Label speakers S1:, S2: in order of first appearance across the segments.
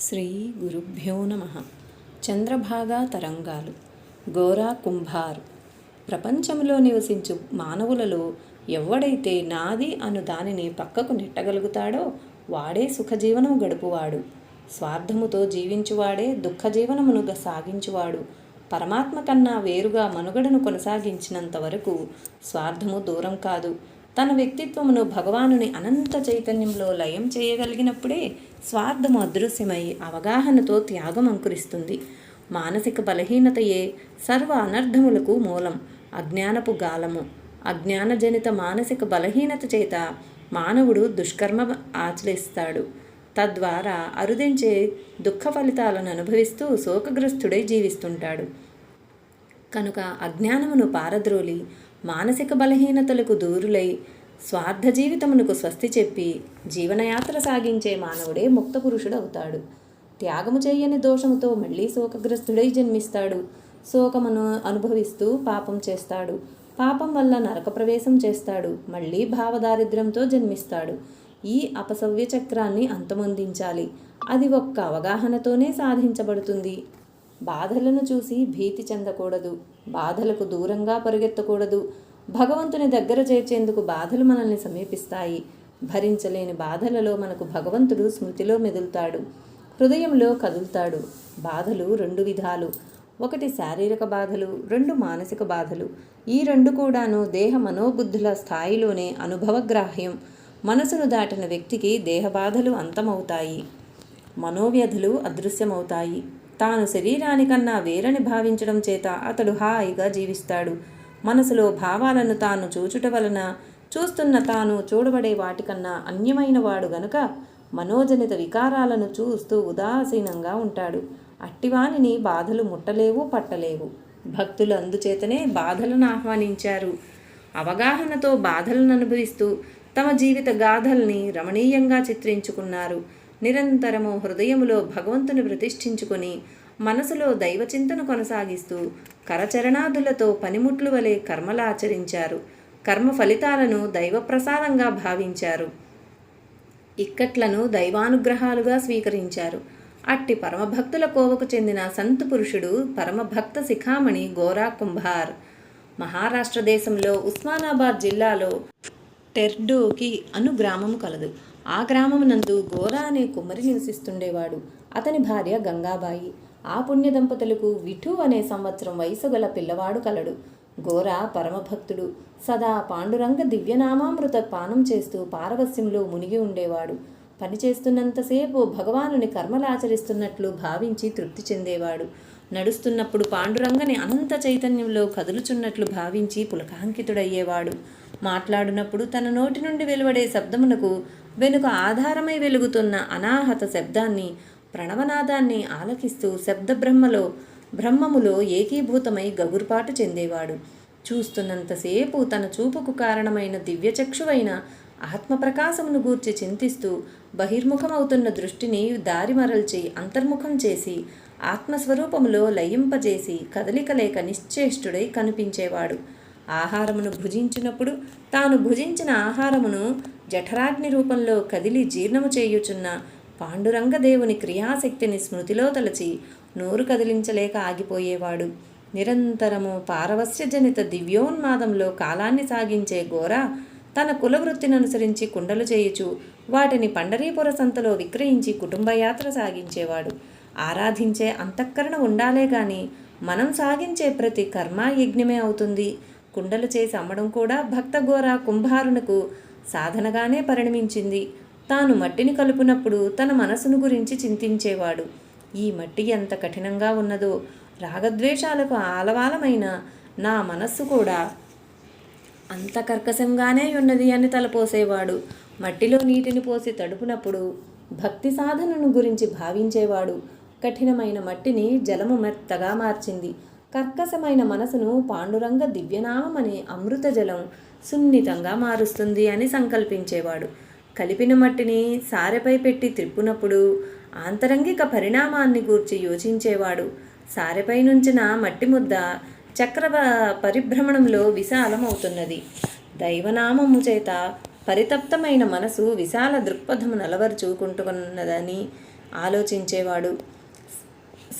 S1: శ్రీ గురుభ్యో నమ. చంద్రభాగా తరంగాలు గోరా కుంభార్ ప్రపంచంలో నివసించు మానవులలో ఎవడైతే నాది అను దానిని పక్కకు నెట్టగలుగుతాడో వాడే సుఖజీవనం గడుపువాడు. స్వార్థముతో జీవించువాడే దుఃఖజీవనమును సాగించువాడు. పరమాత్మ కన్నా వేరుగా మనుగడను కొనసాగించినంత వరకు స్వార్థము దూరం కాదు. తన వ్యక్తిత్వమును భగవానుని అనంత చైతన్యంలో లయం చేయగలిగినప్పుడే స్వార్థము అదృశ్యమై అవగాహనతో త్యాగం అంకురిస్తుంది. మానసిక బలహీనతయే సర్వ అనర్థములకు మూలం. అజ్ఞానపు గాలము. అజ్ఞానజనిత మానసిక బలహీనత చేత మానవుడు దుష్కర్మ ఆచరిస్తాడు తద్వారా అరుదించే దుఃఖ ఫలితాలను అనుభవిస్తూ శోకగ్రస్తుడై జీవిస్తుంటాడు. కనుక అజ్ఞానమును పారద్రోలి మానసిక బలహీనతలకు దూరులై స్వార్థ జీవితమునకు స్వస్తి చెప్పి జీవనయాత్ర సాగించే మానవుడే ముక్త పురుషుడు అవుతాడు త్యాగము చేయని దోషముతో మళ్ళీ శోకగ్రస్తుడై జన్మిస్తాడు. శోకమును అనుభవిస్తూ పాపం చేస్తాడు. పాపం వల్ల నరక ప్రవేశం చేస్తాడు. మళ్ళీ భావదారిద్ర్యంతో జన్మిస్తాడు. ఈ అపసవ్య చక్రాన్ని అంతమొందించాలి. అది ఒక్క అవగాహనతోనే సాధించబడుతుంది. బాధలను చూసి భీతి చెందకూడదు. బాధలకు దూరంగా పరిగెత్తకూడదు. భగవంతుని దగ్గర చేర్చేందుకు బాధలు మనల్ని సమీపిస్తాయి. భరించలేని బాధలలో మనకు భగవంతుడు స్మృతిలో మెదులుతాడు. హృదయంలో కదులుతాడు. బాధలు రెండు విధాలు. ఒకటి శారీరక బాధలు రెండు మానసిక బాధలు. ఈ రెండు కూడాను దేహ మనోబుద్ధుల స్థాయిలోనే అనుభవగ్రాహ్యం. మనసును దాటిన వ్యక్తికి దేహ బాధలు అంతమవుతాయి. మనోవ్యధులు అదృశ్యమవుతాయి. తాను శరీరానికన్నా వేరని భావించడం చేత అతడు హాయిగా జీవిస్తాడు. మనసులో భావాలను తాను చూచుట వలన చూస్తున్న తాను చూడబడే వాటికన్నా అన్యమైన వాడు గనుక మనోజనిత వికారాలను చూస్తూ ఉదాసీనంగా ఉంటాడు. అట్టివానిని బాధలు ముట్టలేవు పట్టలేవు. భక్తులు అందుచేతనే బాధలను ఆహ్వానించారు. అవగాహనతో బాధలను అనుభవిస్తూ తమ జీవిత గాథల్ని రమణీయంగా చిత్రించుకున్నారు. నిరంతరము హృదయములో భగవంతుని ప్రతిష్ఠించుకొని మనసులో దైవచింతన కొనసాగిస్తూ కరచరణాదులతో పనిముట్లు వలె కర్మలాచరించారు కర్మ ఫలితాలను దైవప్రసాదంగా భావించారు. ఇక్కట్లను దైవానుగ్రహాలుగా స్వీకరించారు. అట్టి పరమభక్తుల కోవకు చెందిన సంతు పురుషుడు పరమభక్త శిఖామణి గోరా కుంభార్. మహారాష్ట్ర దేశంలో ఉస్మానాబాద్ జిల్లాలో టెర్డోకి అను గ్రామం కలదు. ఆ గ్రామం నందు గోరా అనే కుమ్మరి నివసిస్తుండేవాడు. అతని భార్య గంగాబాయి. ఆ పుణ్య దంపతులకు విఠు అనే సంవత్సరం వయసు గల పిల్లవాడు కలడు. గోరా పరమభక్తుడు. సదా పాండురంగ దివ్యనామామృత పానం చేస్తూ పారవస్యంలో మునిగి ఉండేవాడు. పనిచేస్తున్నంతసేపు భగవానుని కర్మలాచరిస్తున్నట్లు భావించి తృప్తి చెందేవాడు. నడుస్తున్నప్పుడు పాండురంగని అనంత చైతన్యంలో కదులుచున్నట్లు భావించి పులకాంకితుడయ్యేవాడు. మాట్లాడినప్పుడు తన నోటి నుండి వెలువడే శబ్దమునకు వెనుక ఆధారమై వెలుగుతున్న అనాహత శబ్దాన్ని ప్రణవనాదాన్ని ఆలకిస్తూ శబ్ద బ్రహ్మలో బ్రహ్మములో ఏకీభూతమై గగురుపాటు చెందేవాడు. చూస్తున్నంతసేపు తన చూపుకు కారణమైన దివ్యచక్షువైన ఆత్మప్రకాశమును గూర్చి చింతిస్తూ బహిర్ముఖమవుతున్న దృష్టిని దారి మరల్చి అంతర్ముఖం చేసి ఆత్మస్వరూపములో లయింపజేసి కదలిక లేక నిశ్చేష్టుడై కనిపించేవాడు. ఆహారమును భుజించినప్పుడు తాను భుజించిన ఆహారమును జఠరాగ్ని రూపంలో కదిలి జీర్ణము చేయుచున్న పాండురంగదేవుని క్రియాశక్తిని స్మృతిలో తలచి నోరు కదిలించలేక ఆగిపోయేవాడు. నిరంతరము పారవస్యజనిత దివ్యోన్మాదంలో కాలాన్ని సాగించే ఘోర తన కులవృత్తిని అనుసరించి కుండలు చేయుచు వాటిని పండరీపుర సంతలో విక్రయించి కుటుంబయాత్ర సాగించేవాడు. ఆరాధించే అంతఃకరణ ఉండాలే గాని మనం సాగించే ప్రతి కర్మ యజ్ఞమే అవుతుంది. కుండలు చేసి అమ్మడం కూడా భక్తఘోర కుంభారునకు సాధనగానే పరిణమించింది. తాను మట్టిని కలుపునప్పుడు తన మనసును గురించి చింతించేవాడు. ఈ మట్టి ఎంత కఠినంగా ఉన్నదో రాగద్వేషాలకు ఆలవాలమైన నా మనస్సు కూడా అంత కర్కశంగానే ఉన్నది అని తలపోసేవాడు. మట్టిలో నీటిని పోసి తడుపునప్పుడు భక్తి సాధనను గురించి భావించేవాడు. కఠినమైన మట్టిని జలము మెత్తగా మార్చింది. కర్కశమైన మనసును పాండురంగ దివ్యనామం అనే అమృత జలం సున్నితంగా మారుస్తుంది అని సంకల్పించేవాడు. కలిపిన మట్టిని సారెపై పెట్టి త్రిప్పునప్పుడు ఆంతరంగిక పరిణామాన్ని గూర్చి యోచించేవాడు. సారెపై నుంచిన మట్టి ముద్ద చక్ర పరిభ్రమణంలో విశాలమవుతున్నది. దైవనామము చేత పరితప్తమైన మనసు విశాల దృక్పథము నలవరుచుకుంటున్నదని ఆలోచించేవాడు.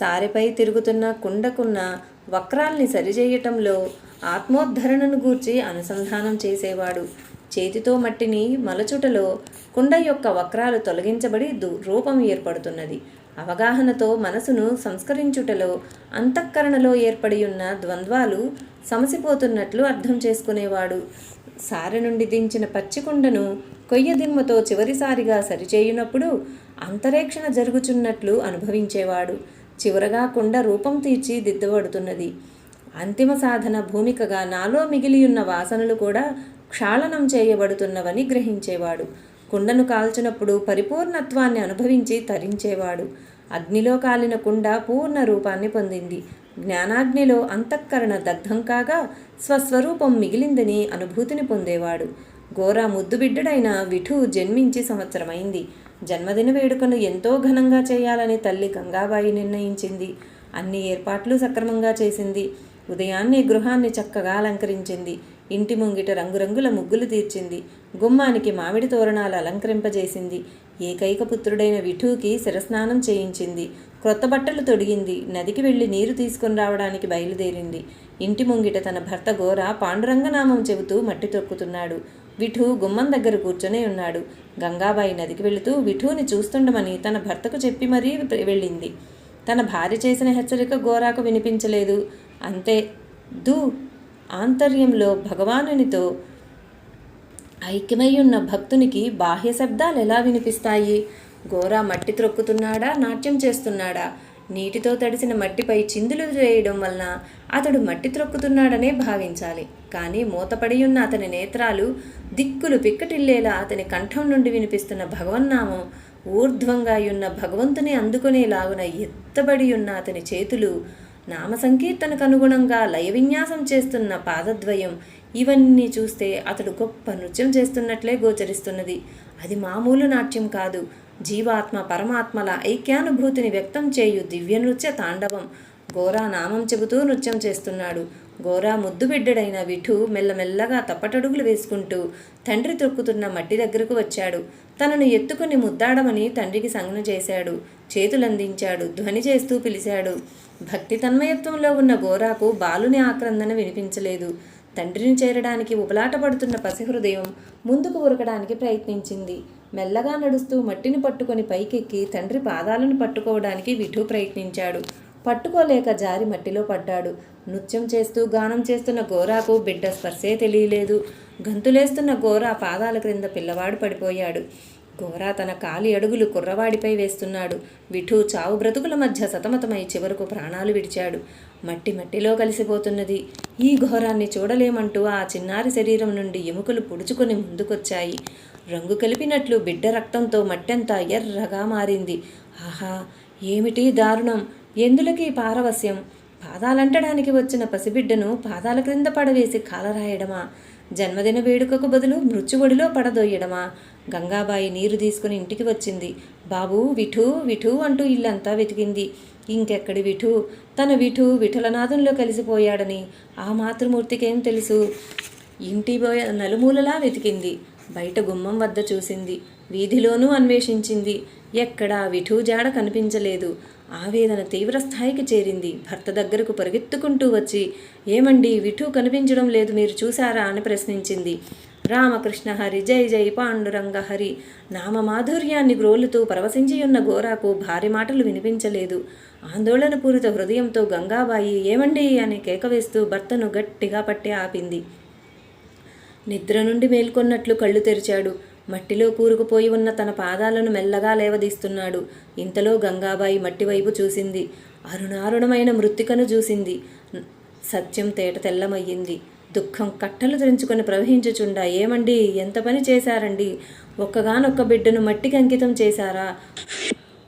S1: సారెపై తిరుగుతున్న కుండకున్న వక్రాల్ని సరిచేయటంలో ఆత్మోద్ధరణను గూర్చి అనుసంధానం చేసేవాడు. చేతితో మట్టిని మలచుటలో కుండ యొక్క వక్రాలు తొలగించబడి దు- రూపం ఏర్పడుతున్నది. అవగాహనతో మనసును సంస్కరించుటలో అంతఃకరణలో ఏర్పడి ఉన్న ద్వంద్వాలు సమసిపోతున్నట్లు అర్థం చేసుకునేవాడు. సారె నుండి దించిన పచ్చికుండను కొయ్యదిమ్మతో చివరిసారిగా సరిచేయునప్పుడు అంతరేక్షణ జరుగుచున్నట్లు అనుభవించేవాడు. చివరగా కుండ రూపం తీర్చి దిద్దబడుతున్నది. అంతిమ సాధన భూమికగా నాలో మిగిలియున్న వాసనలు కూడా క్షాళనం చేయబడుతున్నవని గ్రహించేవాడు. కుండను కాల్చినప్పుడు పరిపూర్ణత్వాన్ని అనుభవించి తరించేవాడు. అగ్నిలో కాలిన కుండ పూర్ణ రూపాన్ని పొందింది. జ్ఞానాగ్నిలో అంతఃకరణ దగ్ధం కాగా స్వస్వరూపం మిగిలిందని అనుభూతిని పొందేవాడు. ఘోర ముద్దుబిడ్డడైన విఠు జన్మించి సంవత్సరమైంది. జన్మదిన వేడుకను ఎంతో ఘనంగా చేయాలని తల్లి గంగాబాయి నిర్ణయించింది. అన్ని ఏర్పాట్లు సక్రమంగా చేసింది. ఉదయాన్నే గృహాన్ని చక్కగా అలంకరించింది. ఇంటి ముంగిట రంగురంగుల ముగ్గులు తీర్చింది. గుమ్మానికి మామిడి తోరణాలు అలంకరింపజేసింది. ఏకైక పుత్రుడైన విఠూకి శిరస్నానం చేయించింది. క్రొత్త బట్టలు తొడిగింది. నదికి వెళ్ళి నీరు తీసుకుని రావడానికి బయలుదేరింది. ఇంటి ముంగిట తన భర్త గోర పాండురంగనామం చెబుతూ మట్టి తొక్కుతున్నాడు. విఠు గుమ్మం దగ్గర కూర్చొని ఉన్నాడు. గంగాబాయి నదికి వెళుతూ విఠుని చూస్తుండమని తన భర్తకు చెప్పి మరీ వెళ్ళింది. తన భార్య చేసిన హెచ్చరిక గోరాకు వినిపించలేదు. అంతే. దూ ఆంతర్యంలో భగవానునితో ఐక్యమై ఉన్న భక్తునికి బాహ్య శబ్దాలు ఎలా వినిపిస్తాయి? గోరా మట్టి త్రొక్కుతున్నాడా? నాట్యం చేస్తున్నాడా? నీటితో తడిసిన మట్టిపై చిందులు వేయడం వలన అతడు మట్టి త్రొక్కుతున్నాడనే భావించాలి. కానీ మూతపడి ఉన్న అతని నేత్రాలు దిక్కులు పిక్కటిల్లేలా అతని కంఠం నుండి వినిపిస్తున్న భగవన్నామం ఊర్ధ్వంగా ఉన్న భగవంతుని అందుకునేలాగున ఎత్తబడి ఉన్న అతని చేతులు నామ సంకీర్తనకు అనుగుణంగా లయ విన్యాసం చేస్తున్న పాదద్వయం ఇవన్నీ చూస్తే అతడు గొప్ప నృత్యం చేస్తున్నట్లే గోచరిస్తున్నది. అది మామూలు నాట్యం కాదు. జీవాత్మ పరమాత్మల ఐక్యానుభూతిని వ్యక్తం చేయు దివ్య నృత్య తాండవం. గోరా నామం చెబుతూ నృత్యం చేస్తున్నాడు. గోరా ముద్దు బిడ్డడైన విఠు మెల్లమెల్లగా తప్పటడుగులు వేసుకుంటూ తండ్రి తొక్కుతున్న మట్టి దగ్గరకు వచ్చాడు. తనను ఎత్తుకుని ముద్దాడమని తండ్రికి సంజ్ఞ చేశాడు. చేతులందించాడు. ధ్వని చేస్తూ పిలిచాడు. భక్తి తన్మయత్వంలో ఉన్న గోరాకు బాలుని ఆక్రందన వినిపించలేదు. తండ్రిని చేరడానికి ఉపలాటపడుతున్న పసిహృదయం ముందుకు ఉరకడానికి ప్రయత్నించింది. మెల్లగా నడుస్తూ మట్టిని పట్టుకొని పైకెక్కి తండ్రి పాదాలను పట్టుకోవడానికి విఠు ప్రయత్నించాడు. పట్టుకోలేక జారి మట్టిలో పడ్డాడు. నృత్యం చేస్తూ గానం చేస్తున్న గోరాకు బిడ్డ స్పర్శే తెలియలేదు. గంతులేస్తున్న గోరా పాదాల క్రింద పిల్లవాడు పడిపోయాడు. గోరా తన కాలి అడుగులు కుర్రవాడిపై వేస్తున్నాడు. విఠు చావు బ్రతుకుల మధ్య సతమతమై చివరకు ప్రాణాలు విడిచాడు. మట్టి మట్టిలో కలిసిపోతున్నది. ఈ ఘోరాన్ని చూడలేమంటూ ఆ చిన్నారి శరీరం నుండి ఎముకలు పుడుచుకొని ముందుకొచ్చాయి. రంగు కలిపినట్లు బిడ్డ రక్తంతో మట్టంతా ఎర్రగా మారింది. ఆహా ఏమిటి దారుణం? ఎందులకి పారవస్యం పాదాలంటడానికి వచ్చిన పసిబిడ్డను పాదాల క్రింద పడవేసి కాలరాయడమా? జన్మదిన వేడుకకు బదులు మృత్యువడిలో పడదోయడమా? గంగాబాయి నీరు తీసుకుని ఇంటికి వచ్చింది. బాబు విఠు విఠు అంటూ ఇల్లంతా వెతికింది. ఇంకెక్కడి విఠు? తన విఠు విఠలనాథంలో కలిసిపోయాడని. ఆ మాతృమూర్తికేం తెలుసు? ఇంటి బోయ నలుమూలలా వెతికింది. బయట గుమ్మం వద్ద చూసింది. వీధిలోనూ అన్వేషించింది. ఎక్కడా విఠూ జాడ కనిపించలేదు. ఆవేదన తీవ్రస్థాయికి చేరింది. భర్త దగ్గరకు పరిగెత్తుకుంటూ వచ్చి ఏమండి విఠూ కనిపించడం లేదు మీరు చూశారా? అని ప్రశ్నించింది. రామకృష్ణ హరి జై జై పాండురంగ హరి. నామమాధుర్యాన్ని గ్రోలుతూ పరవశించి గోరాకు భారీ మాటలు వినిపించలేదు. ఆందోళనపూరిత హృదయంతో గంగాబాయి ఏమండి? అని కేకవేస్తూ భర్తను గట్టిగా పట్టి ఆపింది. నిద్ర నుండి మేల్కొన్నట్లు కళ్ళు తెరిచాడు. మట్టిలో కూరుకుపోయి ఉన్న తన పాదాలను మెల్లగా లేవదీస్తున్నాడు. ఇంతలో గంగాబాయి మట్టి వైపు చూసింది. అరుణారుణమైన మృత్తికను చూసింది. సత్యం తేట తెల్లమయ్యింది. దుఃఖం కట్టలు ధరించుకొని ప్రవహించుచుండా ఏమండి ఎంత పని చేశారండి? ఒక్కగానొక్క బిడ్డను మట్టికి అంకితం చేశారా?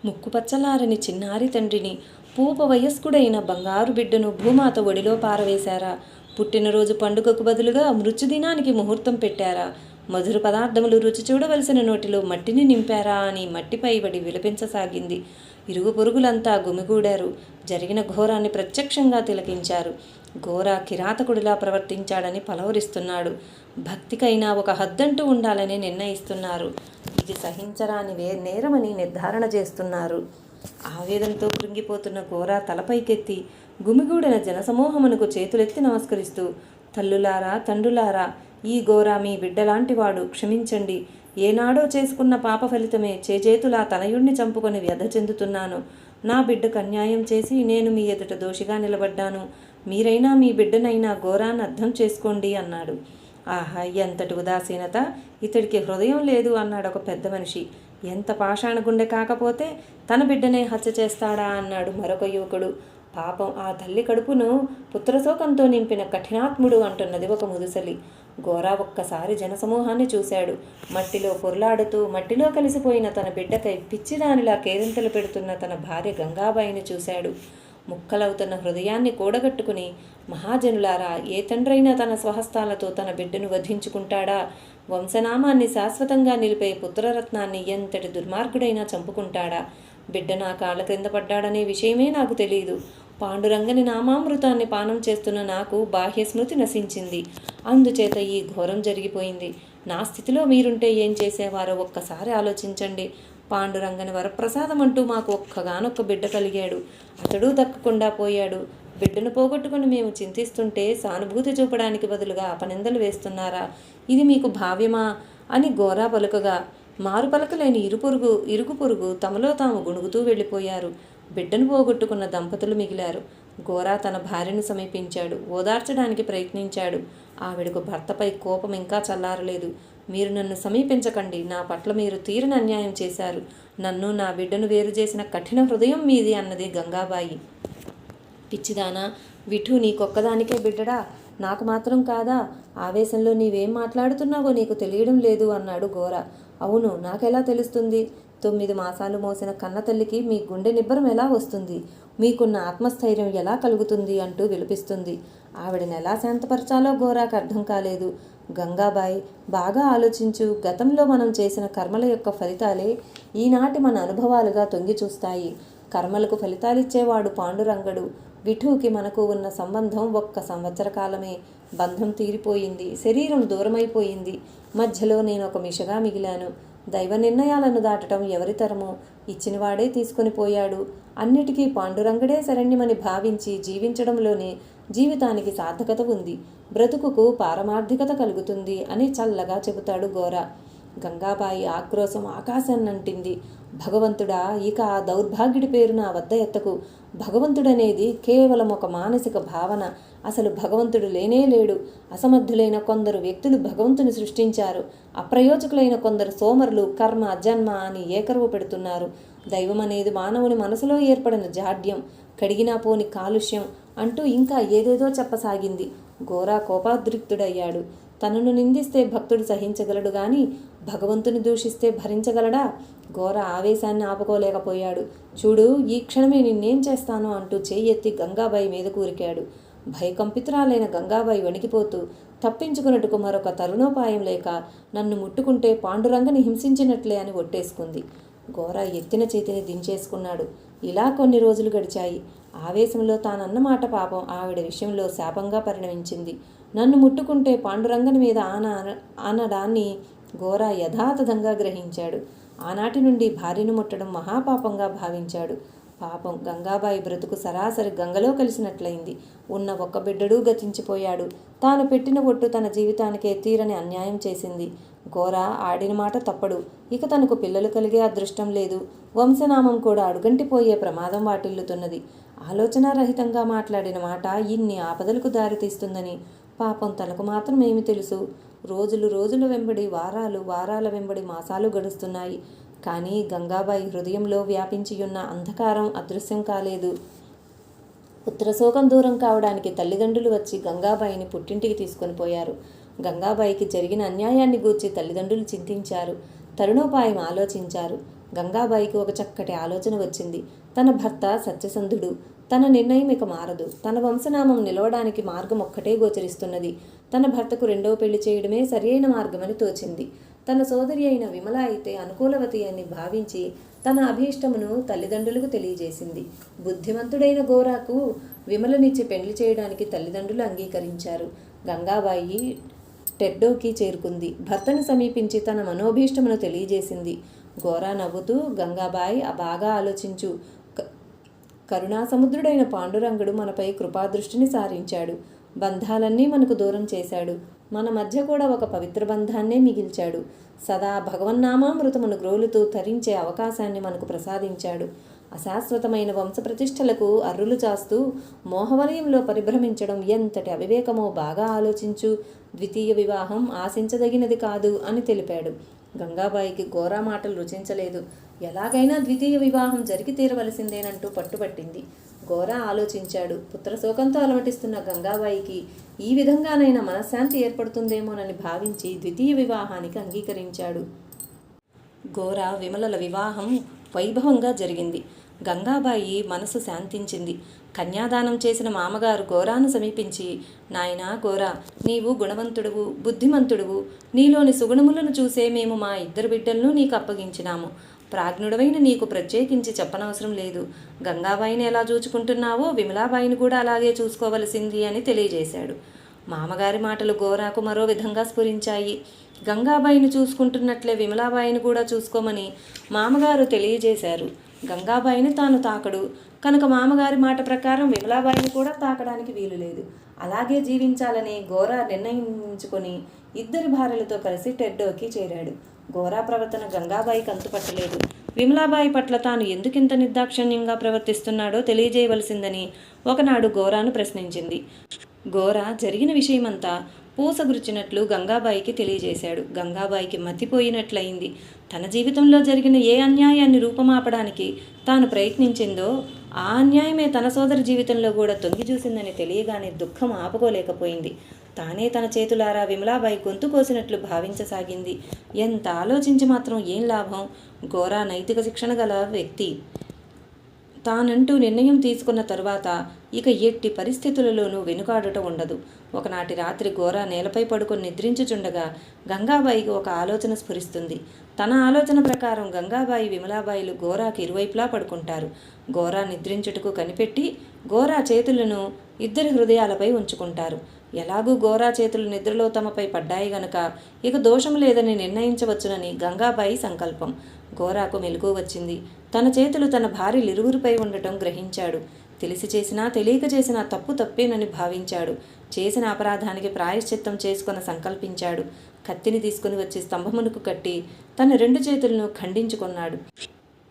S1: ముక్కుపచ్చలారని చిన్నారి తండ్రిని పూప వయస్కుడైన బంగారు బిడ్డను భూమాత ఒడిలో పారవేశారా? పుట్టినరోజు పండుగకు బదులుగా మృత్యుదినానికి ముహూర్తం పెట్టారా? మధుర పదార్థములు రుచి చూడవలసిన నోటిలో మట్టిని నింపారా? అని మట్టిపై పడి విలపించసాగింది. ఇరుగు పొరుగులంతా గుమిగూడారు. జరిగిన ఘోరాన్ని ప్రత్యక్షంగా తిలకించారు. ఘోర కిరాతకుడిలా ప్రవర్తించాడని పలవరిస్తున్నాడు. భక్తికైనా ఒక హద్దంటూ ఉండాలని నిర్ణయిస్తున్నారు. ఇది సహించరాని వే నేరమని నిర్ధారణ చేస్తున్నారు. ఆవేదంతో కృంగిపోతున్న ఘోర తలపైకెత్తి గుమిగూడిన జనసమూహమునకు చేతులెత్తి నమస్కరిస్తూ తల్లులారా తండ్రులారా ఈ ఘోర మీ బిడ్డలాంటివాడు క్షమించండి. ఏనాడో చేసుకున్న పాప ఫలితమే చేజేతులా తనయుణ్ణి చంపుకొని వ్యధ చెందుతున్నాను. నా బిడ్డకు అన్యాయం చేసి నేను మీ ఎదుట దోషిగా నిలబడ్డాను. మీరైనా మీ బిడ్డనైనా ఘోరాన్ని అర్థం చేసుకోండి అన్నాడు. ఆహా ఎంతటి ఉదాసీనత! ఇతడికి హృదయం లేదు అన్నాడు ఒక పెద్ద మనిషి. ఎంత పాషాణ గుండె కాకపోతే తన బిడ్డనే హత్య చేస్తాడా అన్నాడు మరొక యువకుడు. పాపం ఆ తల్లి కడుపును పుత్రశోకంతో నింపిన కఠినాత్ముడు అంటున్నది ఒక ముదుసలి. గోరా ఒక్కసారి జనసమూహాన్ని చూశాడు. మట్టిలో పొర్లాడుతూ మట్టిలో కలిసిపోయిన తన బిడ్డకై పిచ్చిదానిలా కేరింతలు పెడుతున్న తన భార్య గంగాబాయిని చూశాడు. ముక్కలవుతున్న హృదయాన్ని కూడగట్టుకుని మహాజనులారా ఏ తండ్రైనా తన స్వహస్తాలతో తన బిడ్డను వధించుకుంటాడా? వంశనామాన్ని శాశ్వతంగా నిలిపే పుత్రరత్నాన్ని ఎంతటి దుర్మార్గుడైనా చంపుకుంటాడా? బిడ్డ నా కాళ్ళ క్రింద పడ్డాడనే విషయమే నాకు తెలియదు పాండురంగని నామామృతాన్ని పానం చేస్తున్న నాకు బాహ్య స్మృతి నశించింది. అందుచేత ఈ ఘోరం జరిగిపోయింది. నా స్థితిలో మీరుంటే ఏం చేసేవారో ఒక్కసారి ఆలోచించండి. పాండురంగని వరప్రసాదం అంటూ మాకు ఒక్కగానొక్క బిడ్డ కలిగాడు. అతడు దక్కకుండా పోయాడు. బిడ్డను పోగొట్టుకుని మేము చింతిస్తుంటే సానుభూతి చూపడానికి బదులుగా అపనిందలు వేస్తున్నారా? ఇది మీకు భావ్యమా? అని గోరా పలుకగా. మారు పలకలేని ఇరు పొరుగు ఇరుగు పొరుగు తమలో తాము గుణుగుతూ వెళ్ళిపోయారు. బిడ్డను పోగొట్టుకున్న దంపతులు మిగిలారు. గోరా తన భార్యను సమీపించాడు. ఓదార్చడానికి ప్రయత్నించాడు. ఆవిడకు భర్తపై కోపం ఇంకా చల్లారలేదు. మీరు నన్ను సమీపించకండి. నా పట్ల మీరు తీరని అన్యాయం చేశారు. నన్ను నా బిడ్డను వేరు చేసిన కఠిన హృదయం మీది అన్నది గంగాబాయి. పిచ్చిదానా విఠు నీకొక్కదానికే బిడ్డడా? నాకు మాత్రం కాదా? ఆవేశంలో నీవేం మాట్లాడుతున్నావో నీకు తెలియడం లేదు అన్నాడు గోర అవును నాకెలా తెలుస్తుంది? తొమ్మిది మాసాలు మోసిన కన్నతల్లికి మీ గుండె నిబ్బరం ఎలా వస్తుంది? మీకున్న ఆత్మస్థైర్యం ఎలా కలుగుతుంది? అంటూ విలపిస్తుంది. ఆవిడని ఎలా శాంతపరచాలో గోరాకు అర్థం కాలేదు. గంగాబాయ్ బాగా ఆలోచించు. గతంలో మనం చేసిన కర్మల యొక్క ఫలితాలే ఈనాటి మన అనుభవాలుగా తొంగి చూస్తాయి. కర్మలకు ఫలితాలిచ్చేవాడు పాండురంగడు. విఠూకి మనకు ఉన్న సంబంధం ఒక్క సంవత్సర కాలమే. బంధం తీరిపోయింది. శరీరం దూరమైపోయింది. మధ్యలో నేను ఒక మిషగా మిగిలాను. దైవ నిర్ణయాలను దాటడం ఎవరి తరమో? ఇచ్చినవాడే తీసుకుని పోయాడు. అన్నిటికీ పాండురంగడే శరణ్యమని భావించి జీవించడంలోనే జీవితానికి సార్థకత ఉంది. బ్రతుకుకు పారమార్థికత కలుగుతుంది అని చల్లగా చెబుతాడు గోరా గంగాబాయి ఆక్రోశం ఆకాశాన్నంటింది. భగవంతుడా ఇక ఆ దౌర్భాగ్యుడి పేరు నా వద్ద ఎత్తకు. భగవంతుడనేది కేవలం ఒక మానసిక భావన. అసలు భగవంతుడు లేనే లేడు. అసమర్థులైన కొందరు వ్యక్తులు భగవంతుని సృష్టించారు. అప్రయోజకులైన కొందరు సోమరులు కర్మ జన్మ అని ఏకరువు పెడుతున్నారు. దైవం అనేది మానవుని మనసులో ఏర్పడిన జాడ్యం. కడిగినా పోని కాలుష్యం అంటూ ఇంకా ఏదేదో చెప్పసాగింది. ఘోరా కోపాద్రిక్తుడయ్యాడు. తనను నిందిస్తే భక్తుడు సహించగలడు గాని భగవంతుని దూషిస్తే భరించగలడా? ఘోర ఆవేశాన్ని ఆపుకోలేకపోయాడు. చూడు ఈ క్షణమే నిన్నేం చేస్తాను అంటూ చేయెత్తి గంగాబాయి మీద కూరికాడు. భయకంపితురాలైన గంగాబాయి వణికిపోతూ తప్పించుకున్నట్టుకు మరొక తరుణోపాయం లేక నన్ను ముట్టుకుంటే పాండురంగని హింసించినట్లే అని ఒట్టేసుకుంది. ఘోర ఎత్తిన చేతిని దించేసుకున్నాడు. ఇలా కొన్ని రోజులు గడిచాయి. ఆవేశంలో తానన్న మాట పాపం ఆవిడ విషయంలో శాపంగా పరిణమించింది. నన్ను ముట్టుకుంటే పాండురంగని మీద ఆన అనడాన్ని ఘోర యథాతథంగా గ్రహించాడు. ఆనాటి నుండి భార్యను ముట్టడం మహాపాపంగా భావించాడు. పాపం గంగాబాయి బ్రతుకు సరాసరి గంగలో కలిసినట్లయింది. ఉన్న ఒక్క బిడ్డడు గతించిపోయాడు. తాను పెట్టిన ఒట్టు తన జీవితానికే తీరని అన్యాయం చేసింది. ఘోర ఆడిన మాట తప్పడు. ఇక తనకు పిల్లలు కలిగే అదృష్టం లేదు. వంశనామం కూడా అడుగంటిపోయే ప్రమాదం వాటిల్లుతున్నది. ఆలోచనారహితంగా మాట్లాడిన మాట ఇన్ని ఆపదలకు దారితీస్తుందని పాపం తనకు మాత్రం ఏమి తెలుసు. రోజులు రోజుల వెంబడి వారాలు వారాల వెంబడి మాసాలు గడుస్తున్నాయి. కానీ గంగాబాయి హృదయంలో వ్యాపించియున్న అంధకారం అదృశ్యం కాలేదు. పుత్రశోకం దూరం కావడానికి తల్లిదండ్రులు వచ్చి గంగాబాయిని పుట్టింటికి తీసుకొని పోయారు. గంగాబాయికి జరిగిన అన్యాయాన్ని గూర్చి తల్లిదండ్రులు చింతించారు. తరుణోపాయం ఆలోచించారు. గంగాబాయికి ఒక చక్కటి ఆలోచన వచ్చింది. తన భర్త సత్యసంధుడు. తన నిర్ణయం ఇక మారదు. తన వంశనామం నిలవడానికి మార్గం ఒక్కటే గోచరిస్తున్నది. తన భర్తకు రెండవ పెళ్ళి చేయడమే సరియైన మార్గమని తోచింది. తన సోదరి అయిన విమల అయితే అనుకూలవతి అని భావించి తన అభీష్టమును తల్లిదండ్రులకు తెలియజేసింది. బుద్ధిమంతుడైన గోరాకు విమలనిచ్చి పెళ్ళి చేయడానికి తల్లిదండ్రులు అంగీకరించారు. గంగాబాయి టెడ్డోకి చేరుకుంది. భర్తను సమీపించి తన మనోభీష్టమును తెలియజేసింది. గోరా నవ్వుతూ గంగాబాయి బాగా ఆలోచించు. కరుణాసముద్రుడైన పాండురంగుడు మనపై కృపాదృష్టిని సారించాడు. బంధాలన్నీ మనకు దూరం చేశాడు. మన మధ్య కూడా ఒక పవిత్ర బంధాన్నే మిగిల్చాడు. సదా భగవన్నామామృతమును గ్రోలుతూ తరించే అవకాశాన్ని మనకు ప్రసాదించాడు. అశాశ్వతమైన వంశప్రతిష్టలకు అర్రులు చాస్తూ మోహవలయంలో పరిభ్రమించడం ఎంతటి అవివేకమో బాగా ఆలోచించు ద్వితీయ వివాహం ఆశించదగినది కాదు అని తెలిపాడు. గంగాబాయికి ఘోరా మాటలు రుచించలేదు. ఎలాగైనా ద్వితీయ వివాహం జరిగి తీరవలసిందేనంటూ పట్టుబట్టింది. ఘోర ఆలోచించాడు. పుత్రశోకంతో అలమటిస్తున్న గంగాబాయికి ఈ విధంగానైనా మనశ్శాంతి ఏర్పడుతుందేమోనని భావించి ద్వితీయ వివాహానికి అంగీకరించాడు. ఘోర విమలల వివాహం వైభవంగా జరిగింది. గంగాబాయి మనసు శాంతించింది. కన్యాదానం చేసిన మామగారు గోరాను సమీపించి నాయనా గోరా నీవు గుణవంతుడువు బుద్ధిమంతుడువు. నీలోని సుగుణములను చూసే మేము మా ఇద్దరు బిడ్డలను నీకు అప్పగించినాము. ప్రాజ్ఞుడవైన నీకు ప్రత్యేకించి చెప్పనవసరం లేదు. గంగాబాయిని ఎలా చూచుకుంటున్నావో విమలాబాయిని కూడా అలాగే చూసుకోవలసింది అని తెలియజేశాడు. మామగారి మాటలు గోరాకు మరో విధంగా స్ఫురించాయి. గంగాబాయిని చూసుకుంటున్నట్లే విమలాబాయిని కూడా చూసుకోమని మామగారు తెలియజేశారు. గంగాబాయిని తాను తాకడు. కనుక మామగారి మాట ప్రకారం విమలాబాయిని కూడా తాకడానికి వీలు లేదు. అలాగే జీవించాలని గోరా నిర్ణయించుకొని ఇద్దరి భార్యలతో కలిసి టెడ్డోకి చేరాడు. గోరా ప్రవర్తన గంగాబాయికి అంతుపట్టలేదు. విమలాబాయి పట్ల తాను ఎందుకింత నిర్దాక్షిణ్యంగా ప్రవర్తిస్తున్నాడో తెలియజేయవలసిందని ఒకనాడు గోరాను ప్రశ్నించింది. గోరా జరిగిన విషయమంతా పూసగురిచినట్లు గంగాబాయికి తెలియజేశాడు. గంగాబాయికి మతిపోయినట్లయింది. తన జీవితంలో జరిగిన ఏ అన్యాయాన్ని రూపమాపడానికి తాను ప్రయత్నించిందో ఆ అన్యాయమే తన సోదరి జీవితంలో కూడా తొంగి చూసిందని తెలియగానే దుఃఖం ఆపుకోలేకపోయింది. తానే తన చేతులారా విమలాబాయి గొంతు కోసినట్లు భావించసాగింది. ఎంత ఆలోచించి మాత్రం ఏం లాభం? ఘోరా నైతిక శిక్షణ గల వ్యక్తి. తానంటూ నిర్ణయం తీసుకున్న తరువాత ఇక ఎట్టి పరిస్థితులలోనూ వెనుకాడుట ఉండదు. ఒకనాటి రాత్రి ఘోర నేలపై పడుకొని నిద్రించుచుండగా గంగాబాయికి ఒక ఆలోచన స్ఫురిస్తుంది. తన ఆలోచన ప్రకారం గంగాబాయి విమలాబాయిలు గోరాకి ఇరువైపులా పడుకుంటారు. గోరా నిద్రించుటకు కనిపెట్టి గోరా చేతులను ఇద్దరి హృదయాలపై ఉంచుకుంటారు. ఎలాగూ గోరా చేతులు నిద్రలో తమపై పడ్డాయి గనక ఇక దోషం లేదని నిర్ణయించవచ్చునని గంగాబాయి సంకల్పం. గోరాకు మెలుగు వచ్చింది. తన చేతులు తన భార్యలిరువురిపై ఉండటం గ్రహించాడు. తెలిసి చేసినా తెలియక చేసినా తప్పు తప్పేనని భావించాడు. చేసిన అపరాధానికి ప్రాయశ్చిత్తం చేసుకుని సంకల్పించాడు. కత్తిని తీసుకుని వచ్చి స్తంభమునకు కట్టి తన రెండు చేతులను ఖండించుకున్నాడు.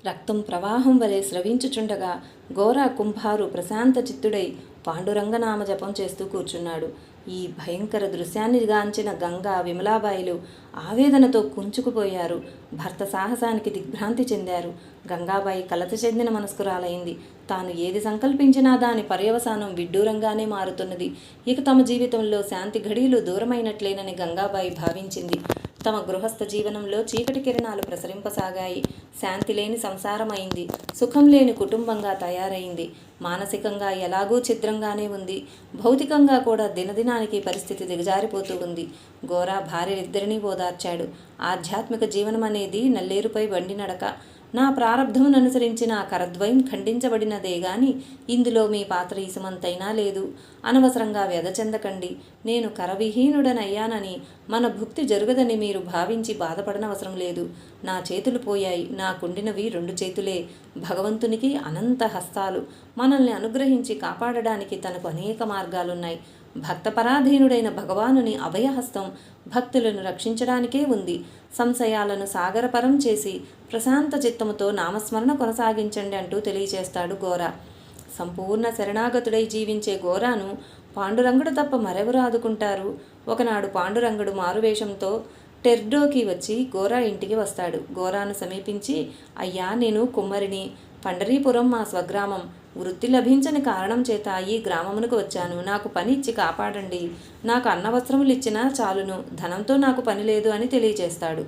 S1: రక్తం ప్రవాహం వలె స్రవించుచుండగా ఘోర కుంభారు ప్రశాంత చిత్తుడై పాండురంగనామ జపం చేస్తూ కూర్చున్నాడు. ఈ భయంకర దృశ్యాన్ని గాంచిన గంగా విమలాబాయిలు ఆవేదనతో కుంచుకుపోయారు. భర్త సాహసానికి దిగ్భ్రాంతి చెందారు. గంగాబాయి కలత చెందిన మనస్కురాలైంది. తాను ఏది సంకల్పించినా దాని పర్యవసానం విడ్డూరంగానే మారుతున్నది. ఇక తమ జీవితంలో శాంతి ఘడియలు దూరమైనట్లేనని గంగాబాయి భావించింది. తమ గృహస్థ జీవనంలో చీకటి కిరణాలు ప్రసరింపసాగాయి. శాంతి లేని సంసారమైంది. సుఖం లేని కుటుంబంగా తయారైంది. మానసికంగా ఎలాగూ ఛిద్రంగానే ఉంది. భౌతికంగా కూడా దినదినానికి పరిస్థితి దిగజారిపోతూ ఉంది. గోరా భార్యలిద్దరినీ ఓదార్చాడు. ఆధ్యాత్మిక జీవనం అనేది నల్లేరుపై బండి నడక. నా ప్రారంధమును అనుసరించిన ఆ కరద్వయం ఖండించబడినదే గాని ఇందులో మీ పాత్ర ఇసుమంతైనా లేదు. అనవసరంగా వ్యధ చెందకండి. నేను కరవిహీనుడనయ్యానని మన భుక్తి జరగదని మీరు భావించి బాధపడనవసరం లేదు. నా చేతులు పోయాయి. నాకుండినవి రెండు చేతులే. భగవంతునికి అనంత హస్తాలు. మనల్ని అనుగ్రహించి కాపాడడానికి తనకు అనేక మార్గాలున్నాయి. భక్తపరాధీనుడైన భగవానుని అభయహస్తం భక్తులను రక్షించడానికే ఉంది. సంశయాలను సాగరపరం చేసి ప్రశాంత చిత్తముతో నామస్మరణ కొనసాగించండి అంటూ తెలియచేస్తాడు గోరా సంపూర్ణ శరణాగతుడై జీవించే గోరాను పాండురంగుడు తప్ప మరెవరు ఆదుకుంటారు? ఒకనాడు పాండురంగుడు మారువేషంతో టెర్డోకి వచ్చి గోరా ఇంటికి వస్తాడు. గోరాను సమీపించి అయ్యా నేను కుమ్మరిని. పండరీపురం మా స్వగ్రామం. వృత్తి లభించని కారణం చేత ఈ గ్రామమునకు వచ్చాను. నాకు పని ఇచ్చి కాపాడండి. నాకు అన్న వస్త్రములు ఇచ్చినా చాలును. ధనంతో నాకు పని లేదు అని తెలియజేస్తాడు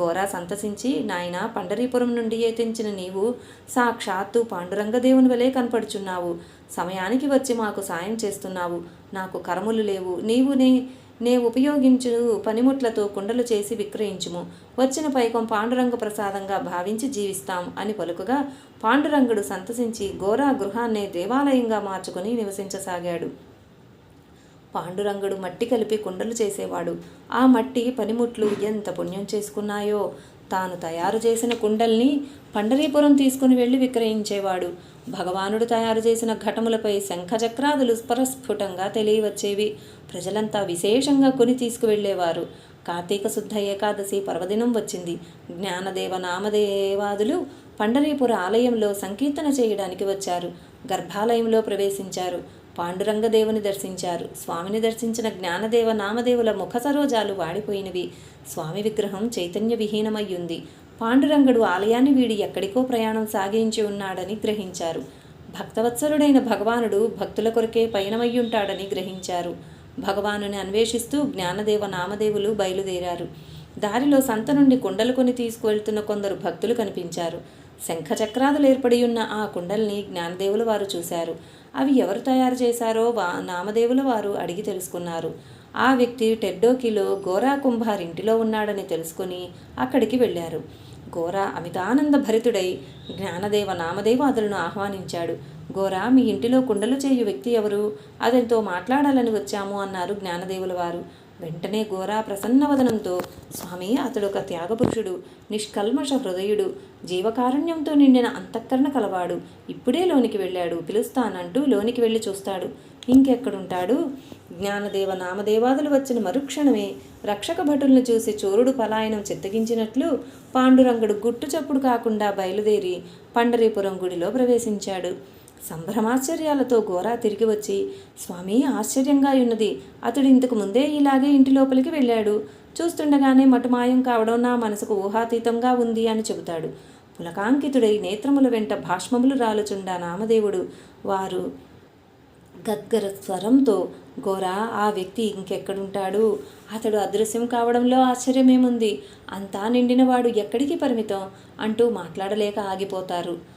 S1: గోరా సంతసించి నాయన పండరీపురం నుండి తెంచిన నీవు సాక్షాత్తు పాండురంగదేవుని వలె కనపడుచున్నావు. సమయానికి వచ్చి మాకు సాయం చేస్తున్నావు. నాకు కరములు లేవు. నీవు నీ నే ఉపయోగించు పనిముట్లతో కుండలు చేసి విక్రయించుము. వచ్చిన పైకం పాండురంగ ప్రసాదంగా భావించి జీవిస్తాం అని పలుకగా పాండురంగుడు సంతసించి గోరా గృహాన్నే దేవాలయంగా మార్చుకుని నివసించసాగాడు. పాండురంగుడు మట్టి కలిపి కుండలు చేసేవాడు. ఆ మట్టి పనిముట్లు ఎంత పుణ్యం చేసుకున్నాయో! తాను తయారు చేసిన కుండల్ని పండరీపురం తీసుకుని వెళ్ళి విక్రయించేవాడు. భగవానుడు తయారు చేసిన ఘటములపై శంఖచక్రాదులు స్పరస్ఫుటంగా తెలియవచ్చేవి. ప్రజలంతా విశేషంగా కొని తీసుకువెళ్ళేవారు. కార్తీక శుద్ధ ఏకాదశి పర్వదినం వచ్చింది. జ్ఞానదేవ నామదేవాదులు పండరీపుర ఆలయంలో సంకీర్తన చేయడానికి వచ్చారు. గర్భాలయంలో ప్రవేశించారు. పాండురంగదేవుని దర్శించారు. స్వామిని దర్శించిన జ్ఞానదేవ నామదేవుల ముఖ సరోజాలు వాడిపోయినవి. స్వామి విగ్రహం చైతన్య విహీనమయ్యుంది. పాండురంగడు ఆలయాన్ని వీడి ఎక్కడికో ప్రయాణం సాగించి ఉన్నాడని గ్రహించారు. భక్తవత్సరుడైన భగవానుడు భక్తుల కొరకే పయనమయ్యుంటాడని గ్రహించారు. భగవానుని అన్వేషిస్తూ జ్ఞానదేవ నామదేవులు బయలుదేరారు. దారిలో సంత నుండి కుండలు కొని తీసుకువెళ్తున్న కొందరు భక్తులు కనిపించారు. శంఖచక్రాదులు ఏర్పడి ఉన్న ఆ కుండల్ని జ్ఞానదేవుల వారు చూశారు. అవి ఎవరు తయారు చేశారో వా నామదేవుల వారు అడిగి తెలుసుకున్నారు. ఆ వ్యక్తి టెడ్డోకిలో గోరా కుంభార్ ఇంటిలో ఉన్నాడని తెలుసుకుని అక్కడికి వెళ్ళారు. గోరా అమితానంద భరితుడై జ్ఞానదేవ నామదేవాదులను ఆహ్వానించాడు. గోరా మీ ఇంటిలో కుండలు చేయు వ్యక్తి ఎవరు? అతనితో మాట్లాడాలని వచ్చాము అన్నారు జ్ఞానదేవుల వారు. వెంటనే గోరా ప్రసన్నవదనంతో స్వామి అతడు ఒక త్యాగపురుషుడు నిష్కల్మష హృదయుడు జీవకారుణ్యంతో నిండిన అంతఃకరణ కలవాడు. ఇప్పుడే లోనికి వెళ్ళాడు పిలుస్తానంటూ లోనికి వెళ్ళి చూస్తాడు. ఇంకెక్కడుంటాడు? జ్ఞానదేవ నామదేవాదులు వచ్చిన మరుక్షణమే రక్షక భటుల్ని చూసి చోరుడు పలాయనం చిత్తగించినట్లు పాండురంగుడు గుట్టు చప్పుడు కాకుండా బయలుదేరి పండరీపురం గుడిలో ప్రవేశించాడు. సంభ్రమాశ్చర్యాలతో గోరా తిరిగి వచ్చి స్వామి ఆశ్చర్యంగా ఉన్నది అతడు ఇంతకు ముందే ఇలాగే ఇంటి లోపలికి వెళ్ళాడు. చూస్తుండగానే మటుమాయం కావడం నా మనసుకు ఊహాతీతంగా ఉంది అని చెబుతాడు. పులకాంకితుడై నేత్రముల వెంట భాష్మములు రాలుచుండా నామదేవుడు. వారు గద్గర స్వరంతో గోరా ఆ వ్యక్తి ఇంకెక్కడుంటాడు? అతడు అదృశ్యం కావడంలో ఆశ్చర్యమేముంది? అంతా నిండినవాడు ఎక్కడికి పరిమితం అంటూ మాట్లాడలేక ఆగిపోతారు.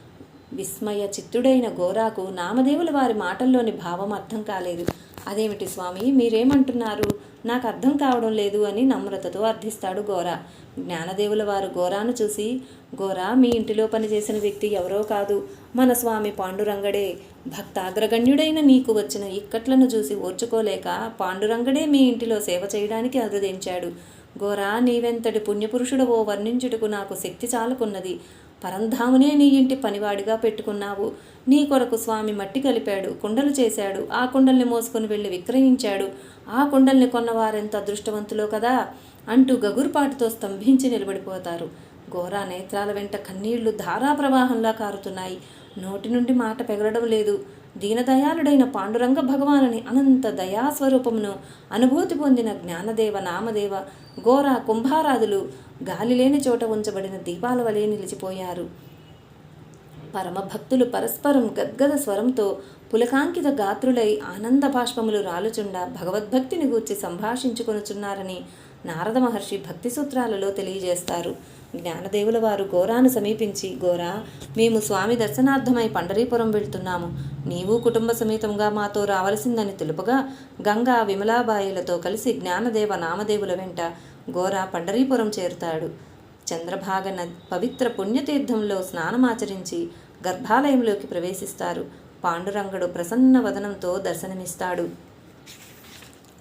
S1: విస్మయ చిత్తుడైన గోరాకు నామదేవుల వారి మాటల్లోని భావం అర్థం కాలేదు. అదేమిటి స్వామి మీరేమంటున్నారు? నాకు అర్థం కావడం లేదు అని నమ్రతతో అర్థిస్తాడు గోరా. జ్ఞానదేవుల వారు గోరాను చూసి గోరా మీ ఇంటిలో పనిచేసిన వ్యక్తి ఎవరో కాదు. మన స్వామి పాండురంగడే. భక్తాగ్రగణ్యుడైన నీకు వచ్చిన ఇక్కట్లను చూసి ఓర్చుకోలేక పాండురంగడే మీ ఇంటిలో సేవ చేయడానికి అనుదించాడు గోరా నీవెంతటి పుణ్యపురుషుడవో వర్ణించుటకు నాకు శక్తి చాలకున్నది. పరంధామునే నీ ఇంటి పనివాడిగా పెట్టుకున్నావు. నీ కొరకు స్వామి మట్టి కలిపాడు కుండలు చేశాడు. ఆ కుండల్ని మోసుకొని వెళ్ళి విక్రయించాడు. ఆ కుండల్ని కొన్నవారెంత అదృష్టవంతులో కదా? అంటూ గగురుపాటుతో స్తంభించి నిలబడిపోతారు. ఘోరా నేత్రాల వెంట కన్నీళ్ళు ధారాప్రవాహంలా కారుతున్నాయి. నోటి నుండి మాట పెగలడం లేదు. దీనదయాళుడైన పాండురంగ భగవానుని అనంత దయాస్వరూపమును అనుభూతి పొందిన జ్ఞానదేవ నామదేవ ఘోర కుంభారాదులు గాలి లేని చోట ఉంచబడిన దీపాల వలె నిలిచిపోయారు. పరమభక్తులు పరస్పరం గద్గద స్వరంతో పులకాంకిత గాత్రులై ఆనంద బాష్పములు రాలుచుండా భగవద్భక్తిని గూర్చి సంభాషించుకొనుచున్నారని నారద మహర్షి భక్తి సూత్రాలలో తెలియజేస్తారు. జ్ఞానదేవుల వారు గోరాను సమీపించి గోరా మేము స్వామి దర్శనార్థమై పండరీపురం వెళ్తున్నాము. నీవు కుటుంబ సమేతంగా మాతో రావలసిందని తెలుపగా గంగా విమలాబాయిలతో కలిసి జ్ఞానదేవ నామదేవుల వెంట గోరా పండరీపురం చేరుతాడు. చంద్రభాగ నది పవిత్ర పుణ్యతీర్థంలో స్నానమాచరించి గర్భాలయంలోకి ప్రవేశిస్తారు. పాండురంగడు ప్రసన్న వదనంతో దర్శనమిస్తాడు.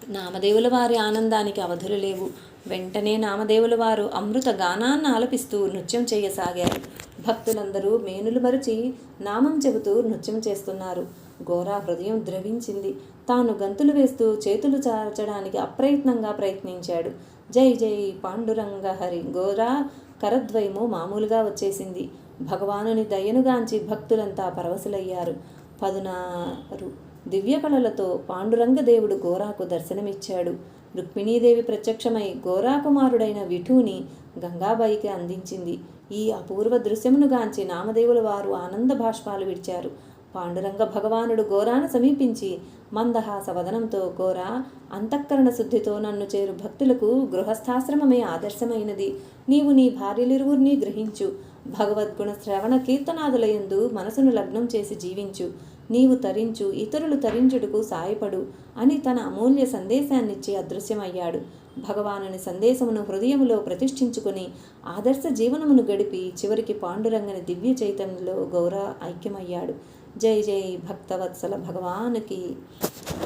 S1: నామదేవుల వారి ఆనందానికి అవధులు లేవు. వెంటనే నామదేవుల వారు అమృత గానాన్ని ఆలపిస్తూ నృత్యం చేయసాగారు. భక్తులందరూ మేనులు మరిచి నామం చెబుతూ నృత్యం చేస్తున్నారు. ఘోరా హృదయం ద్రవించింది. తాను గంతులు వేస్తూ చేతులు చాచడానికి అప్రయత్నంగా ప్రయత్నించాడు. జై జై పాండురంగ హరి ఘోరా కరద్వయము మామూలుగా వచ్చేసింది. భగవానుని దయనుగాంచి భక్తులంతా పరవశులయ్యారు. పదునారు దివ్యకళలతో పాండురంగ దేవుడు గోరాకు దర్శనమిచ్చాడు. రుక్మిణీదేవి ప్రత్యక్షమై గోరాకుమారుడైన విఠుని గంగాబాయికి అందించింది. ఈ అపూర్వ దృశ్యమును గాంచి నామదేవుల వారు ఆనంద భాష్పాలు విడిచారు. పాండురంగ భగవానుడు గోరాను సమీపించి మందహాస వదనంతో గోరా అంతఃకరణ శుద్ధితో నన్ను చేరు భక్తులకు గృహస్థాశ్రమమే ఆదర్శమైనది. నీవు నీ భార్యలిరువురిని గ్రహించు. భగవద్గుణ శ్రవణ కీర్తనాదులయందు మనసును లగ్నం చేసి జీవించు. నీవు తరించు ఇతరులు తరించుటకు సాయపడు అని తన అమూల్య సందేశాన్నిచ్చి అదృశ్యమయ్యాడు. భగవానుని సందేశమును హృదయములో ప్రతిష్ఠించుకుని ఆదర్శ జీవనమును గడిపి చివరికి పాండురంగని దివ్య చైతన్యంలో గౌర ఐక్యమయ్యాడు. జై జై భక్తవత్సల భగవానికి.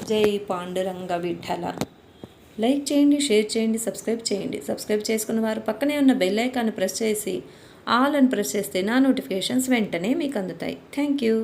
S1: జై పాండురంగ విఠల. లైక్ చేయండి షేర్ చేయండి సబ్స్క్రైబ్ చేయండి. సబ్స్క్రైబ్ చేసుకున్న వారు పక్కనే ఉన్న బెల్ ఐకాన్ని ప్రెస్ చేసి ఆల్ అని ప్రెస్ చేస్తే నా నోటిఫికేషన్స్ వెంటనే మీకు అందుతాయి. Thank you.